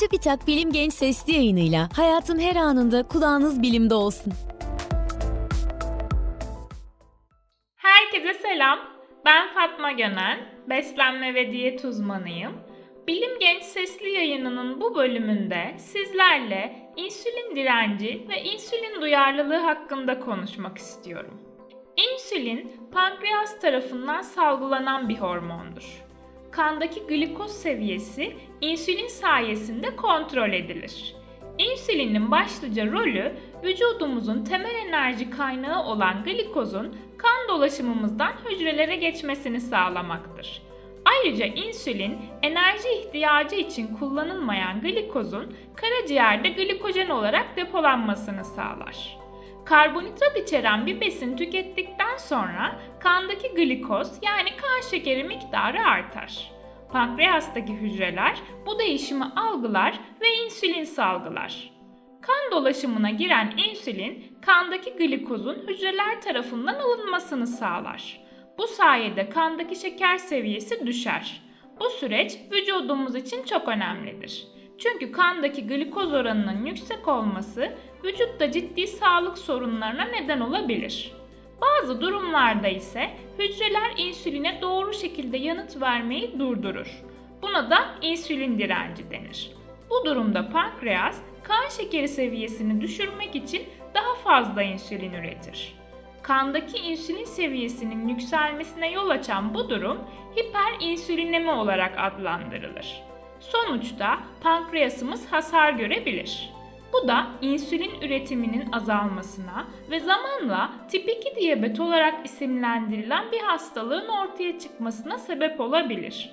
Çubitak Bilim Genç Sesli yayınıyla hayatın her anında kulağınız bilimde olsun. Herkese selam. Ben Fatma Gönen, beslenme ve diyet uzmanıyım. Bilim Genç Sesli yayınının bu bölümünde sizlerle insülin direnci ve insülin duyarlılığı hakkında konuşmak istiyorum. İnsülin, pankreas tarafından salgılanan bir hormondur. Kandaki glikoz seviyesi insülin sayesinde kontrol edilir. İnsülinin başlıca rolü vücudumuzun temel enerji kaynağı olan glikozun kan dolaşımımızdan hücrelere geçmesini sağlamaktır. Ayrıca insülin enerji ihtiyacı için kullanılmayan glikozun karaciğerde glikojen olarak depolanmasını sağlar. Karbonhidrat içeren bir besin tükettikten sonra kandaki glikoz yani kan şekeri miktarı artar. Pankreastaki hücreler bu değişimi algılar ve insülin salgılar. Kan dolaşımına giren insülin kandaki glikozun hücreler tarafından alınmasını sağlar. Bu sayede kandaki şeker seviyesi düşer. Bu süreç vücudumuz için çok önemlidir. Çünkü kandaki glikoz oranının yüksek olması vücutta ciddi sağlık sorunlarına neden olabilir. Bazı durumlarda ise hücreler insüline doğru şekilde yanıt vermeyi durdurur. Buna da insülin direnci denir. Bu durumda pankreas kan şekeri seviyesini düşürmek için daha fazla insülin üretir. Kandaki insülin seviyesinin yükselmesine yol açan bu durum hiperinsülinemi olarak adlandırılır. Sonuçta pankreasımız hasar görebilir. Bu da insülin üretiminin azalmasına ve zamanla tip 2 diyabet olarak isimlendirilen bir hastalığın ortaya çıkmasına sebep olabilir.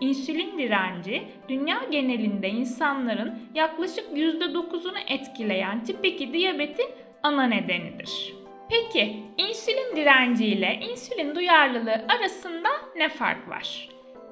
İnsülin direnci dünya genelinde insanların yaklaşık %9'unu etkileyen tip 2 diyabetin ana nedenidir. Peki insülin direnci ile insülin duyarlılığı arasında ne fark var?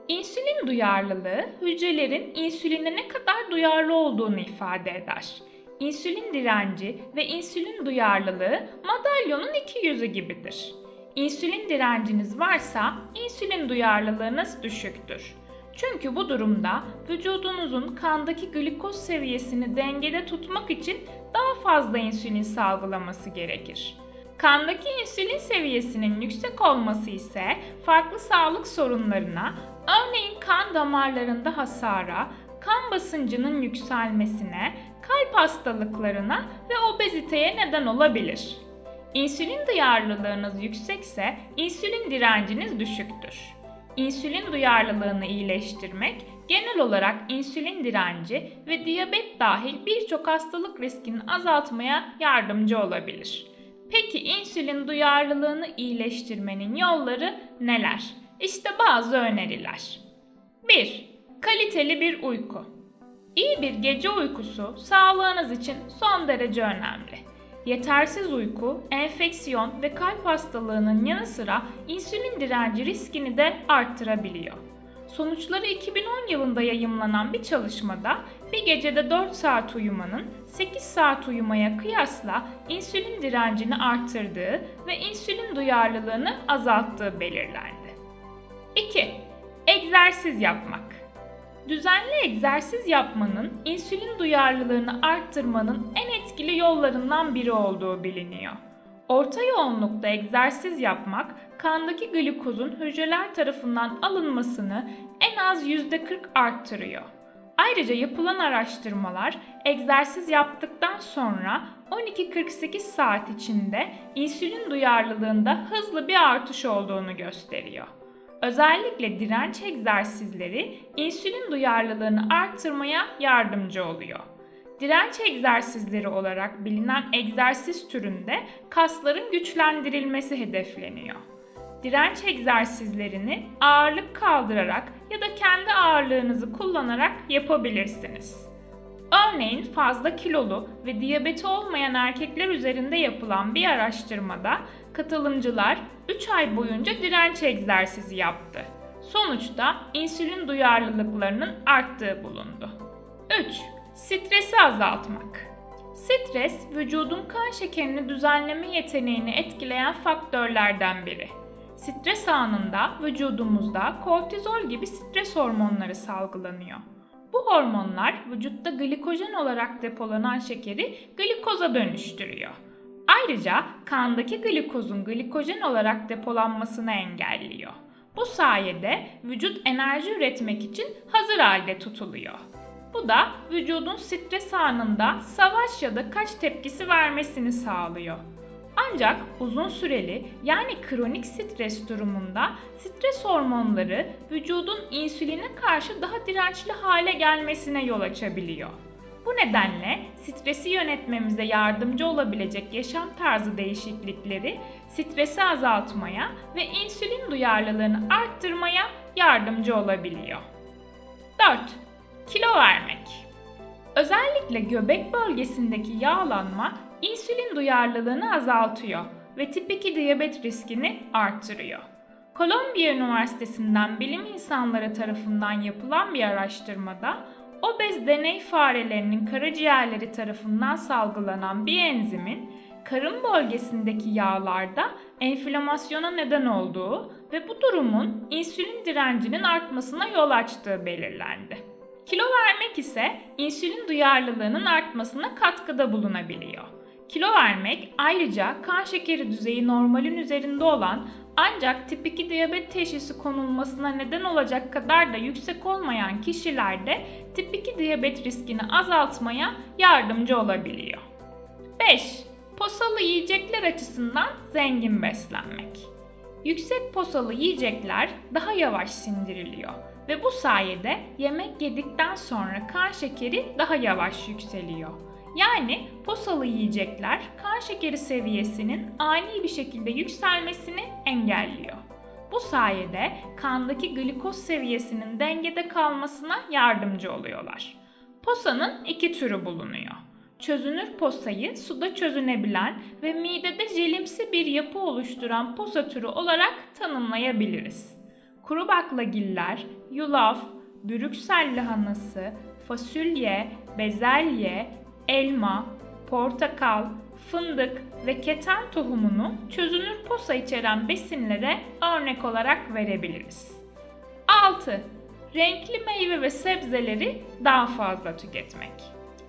İnsülin duyarlılığı hücrelerin insüline ne kadar duyarlı olduğunu ifade eder. İnsülin direnci ve insülin duyarlılığı madalyonun iki yüzü gibidir. İnsülin direnciniz varsa insülin duyarlılığınız düşüktür. Çünkü bu durumda vücudunuzun kandaki glikoz seviyesini dengede tutmak için daha fazla insülin salgılaması gerekir. Kandaki insülin seviyesinin yüksek olması ise farklı sağlık sorunlarına, örneğin kan damarlarında hasara, kan basıncının yükselmesine, kalp hastalıklarına ve obeziteye neden olabilir. İnsülin duyarlılığınız yüksekse insülin direnciniz düşüktür. İnsülin duyarlılığını iyileştirmek genel olarak insülin direnci ve diyabet dahil birçok hastalık riskini azaltmaya yardımcı olabilir. Peki insülin duyarlılığını iyileştirmenin yolları neler? İşte bazı öneriler. 1. Kaliteli bir uyku. İyi bir gece uykusu sağlığınız için son derece önemli. Yetersiz uyku, enfeksiyon ve kalp hastalığının yanı sıra insülin direnci riskini de arttırabiliyor. Sonuçları 2010 yılında yayımlanan bir çalışmada bir gecede 4 saat uyumanın 8 saat uyumaya kıyasla insülin direncini arttırdığı ve insülin duyarlılığını azalttığı belirlendi. 2. Egzersiz yapmak. Düzenli egzersiz yapmanın insülin duyarlılığını arttırmanın en etkili yollarından biri olduğu biliniyor. Orta yoğunlukta egzersiz yapmak, kandaki glikozun hücreler tarafından alınmasını en az %40 arttırıyor. Ayrıca yapılan araştırmalar egzersiz yaptıktan sonra 12-48 saat içinde insülin duyarlılığında hızlı bir artış olduğunu gösteriyor. Özellikle direnç egzersizleri insülin duyarlılığını arttırmaya yardımcı oluyor. Direnç egzersizleri olarak bilinen egzersiz türünde kasların güçlendirilmesi hedefleniyor. Direnç egzersizlerini ağırlık kaldırarak ya da kendi ağırlığınızı kullanarak yapabilirsiniz. Örneğin fazla kilolu ve diyabeti olmayan erkekler üzerinde yapılan bir araştırmada katılımcılar 3 ay boyunca direnç egzersizi yaptı. Sonuçta insülin duyarlılıklarının arttığı bulundu. 3. Stresi azaltmak. Stres, vücudun kan şekerini düzenleme yeteneğini etkileyen faktörlerden biri. Stres anında vücudumuzda kortizol gibi stres hormonları salgılanıyor. Bu hormonlar vücutta glikojen olarak depolanan şekeri glikoza dönüştürüyor. Ayrıca kandaki glikozun glikojen olarak depolanmasını engelliyor. Bu sayede vücut enerji üretmek için hazır halde tutuluyor. Bu da vücudun stres anında savaş ya da kaç tepkisi vermesini sağlıyor. Ancak uzun süreli yani kronik stres durumunda stres hormonları vücudun insüline karşı daha dirençli hale gelmesine yol açabiliyor. Bu nedenle stresi yönetmemize yardımcı olabilecek yaşam tarzı değişiklikleri stresi azaltmaya ve insülin duyarlılığını arttırmaya yardımcı olabiliyor. 4. Kilo vermek. Özellikle göbek bölgesindeki yağlanma insülin duyarlılığını azaltıyor ve tip 2 diyabet riskini arttırıyor. Kolombiya Üniversitesi'nden bilim insanları tarafından yapılan bir araştırmada obez deney farelerinin karaciğerleri tarafından salgılanan bir enzimin karın bölgesindeki yağlarda enflamasyona neden olduğu ve bu durumun insülin direncinin artmasına yol açtığı belirlendi. Kilo vermek ise insülin duyarlılığının artmasına katkıda bulunabiliyor. Kilo vermek ayrıca kan şekeri düzeyi normalin üzerinde olan ancak tip 2 diyabet teşhisi konulmasına neden olacak kadar da yüksek olmayan kişilerde tip 2 diyabet riskini azaltmaya yardımcı olabiliyor. 5. Posalı yiyecekler açısından zengin beslenmek. Yüksek posalı yiyecekler daha yavaş sindiriliyor ve bu sayede yemek yedikten sonra kan şekeri daha yavaş yükseliyor. Yani posalı yiyecekler kan şekeri seviyesinin ani bir şekilde yükselmesini engelliyor. Bu sayede kandaki glikoz seviyesinin dengede kalmasına yardımcı oluyorlar. Posanın iki türü bulunuyor. Çözünür posayı suda çözünebilen ve midede jelimsi bir yapı oluşturan posa türü olarak tanımlayabiliriz. Kuru baklagiller, yulaf, brüksel lahanası, fasulye, bezelye, elma, portakal, fındık ve keten tohumunu çözünür posa içeren besinlere örnek olarak verebiliriz. 6. Renkli meyve ve sebzeleri daha fazla tüketmek.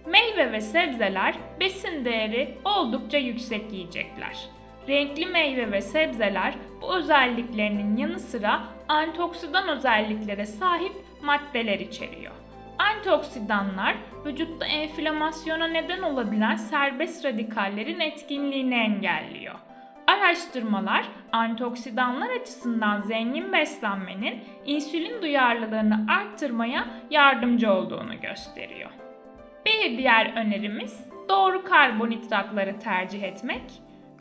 Meyve ve sebzeler besin değeri oldukça yüksek yiyecekler. Renkli meyve ve sebzeler bu özelliklerinin yanı sıra antioksidan özelliklere sahip maddeler içeriyor. Antioksidanlar vücutta enflamasyona neden olabilen serbest radikallerin etkinliğini engelliyor. Araştırmalar antioksidanlar açısından zengin beslenmenin insülin duyarlılığını arttırmaya yardımcı olduğunu gösteriyor. Bir diğer önerimiz doğru karbonhidratları tercih etmek.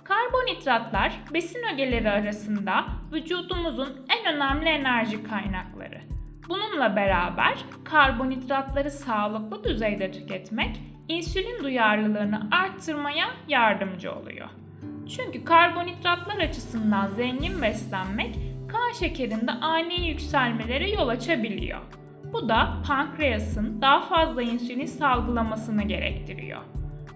Karbonhidratlar besin ögeleri arasında vücudumuzun en önemli enerji kaynakları. Bununla beraber karbonhidratları sağlıklı düzeyde tüketmek insülin duyarlılığını arttırmaya yardımcı oluyor. Çünkü karbonhidratlar açısından zengin beslenmek kan şekerinde ani yükselmelere yol açabiliyor. Bu da pankreasın daha fazla insülin salgılamasını gerektiriyor.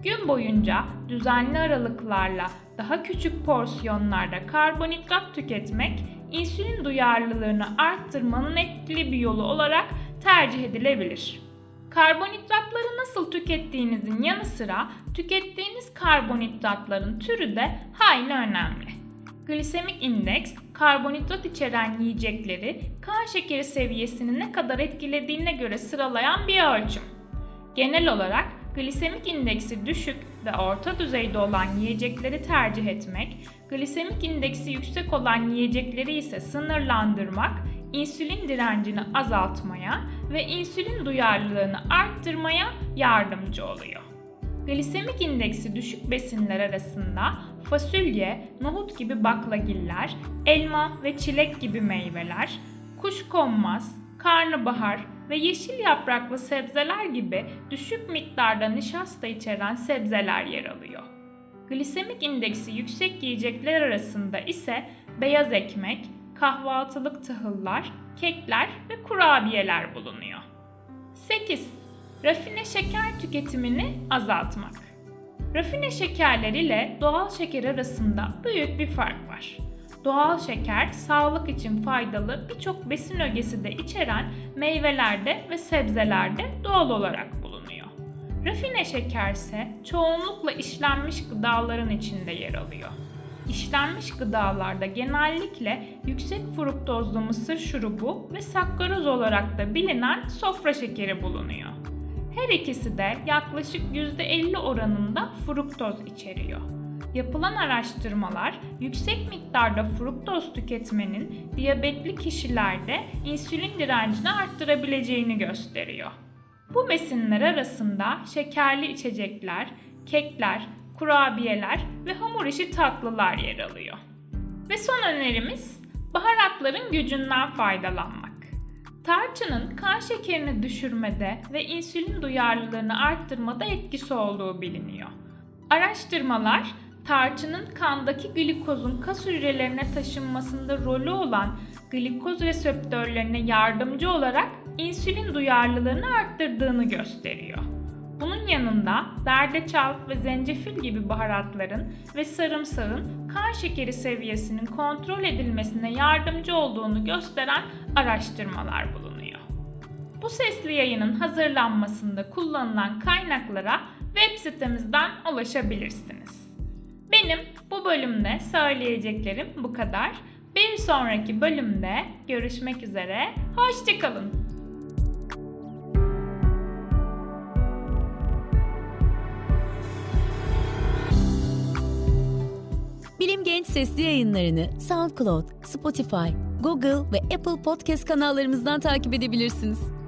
Gün boyunca düzenli aralıklarla daha küçük porsiyonlarda karbonhidrat tüketmek insülin duyarlılığını arttırmanın etkili bir yolu olarak tercih edilebilir. Karbonhidratları nasıl tükettiğinizin yanı sıra tükettiğiniz karbonhidratların türü de hayli önemli. Glisemik indeks, karbonhidrat içeren yiyecekleri kan şekeri seviyesini ne kadar etkilediğine göre sıralayan bir ölçüm. Genel olarak glisemik indeksi düşük ve orta düzeyde olan yiyecekleri tercih etmek, glisemik indeksi yüksek olan yiyecekleri ise sınırlandırmak, insülin direncini azaltmaya ve insülin duyarlılığını arttırmaya yardımcı oluyor. Glisemik indeksi düşük besinler arasında fasulye, nohut gibi baklagiller, elma ve çilek gibi meyveler, kuşkonmaz, karnabahar ve yeşil yapraklı sebzeler gibi düşük miktarda nişasta içeren sebzeler yer alıyor. Glisemik indeksi yüksek yiyecekler arasında ise beyaz ekmek, kahvaltılık tahıllar, kekler ve kurabiyeler bulunuyor. 8. Rafine şeker tüketimini azaltmak. Rafine şekerler ile doğal şeker arasında büyük bir fark var. Doğal şeker, sağlık için faydalı birçok besin ögesi de içeren meyvelerde ve sebzelerde doğal olarak bulunuyor. Rafine şeker ise çoğunlukla işlenmiş gıdaların içinde yer alıyor. İşlenmiş gıdalarda genellikle yüksek fruktozlu mısır şurubu ve sakkaroz olarak da bilinen sofra şekeri bulunuyor. Her ikisi de yaklaşık %50 oranında fruktoz içeriyor. Yapılan araştırmalar yüksek miktarda fruktoz tüketmenin diyabetli kişilerde insülin direncini arttırabileceğini gösteriyor. Bu besinler arasında şekerli içecekler, kekler, kurabiyeler ve hamur işi tatlılar yer alıyor. Ve son önerimiz baharatların gücünden faydalanmak. Tarçının kan şekerini düşürmede ve insülin duyarlılığını arttırmada etkisi olduğu biliniyor. Araştırmalar tarçının kandaki glikozun kas hücrelerine taşınmasında rolü olan glikoz reseptörlerine yardımcı olarak insülin duyarlılığını arttırdığını gösteriyor. Bunun yanında zerdeçal ve zencefil gibi baharatların ve sarımsağın kan şekeri seviyesinin kontrol edilmesine yardımcı olduğunu gösteren araştırmalar bulunuyor. Bu sesli yayının hazırlanmasında kullanılan kaynaklara web sitemizden ulaşabilirsiniz. Benim bu bölümde söyleyeceklerim bu kadar. Bir sonraki bölümde görüşmek üzere. Hoşçakalın. Bilim Genç sesli yayınlarını SoundCloud, Spotify, Google ve Apple Podcast kanallarımızdan takip edebilirsiniz.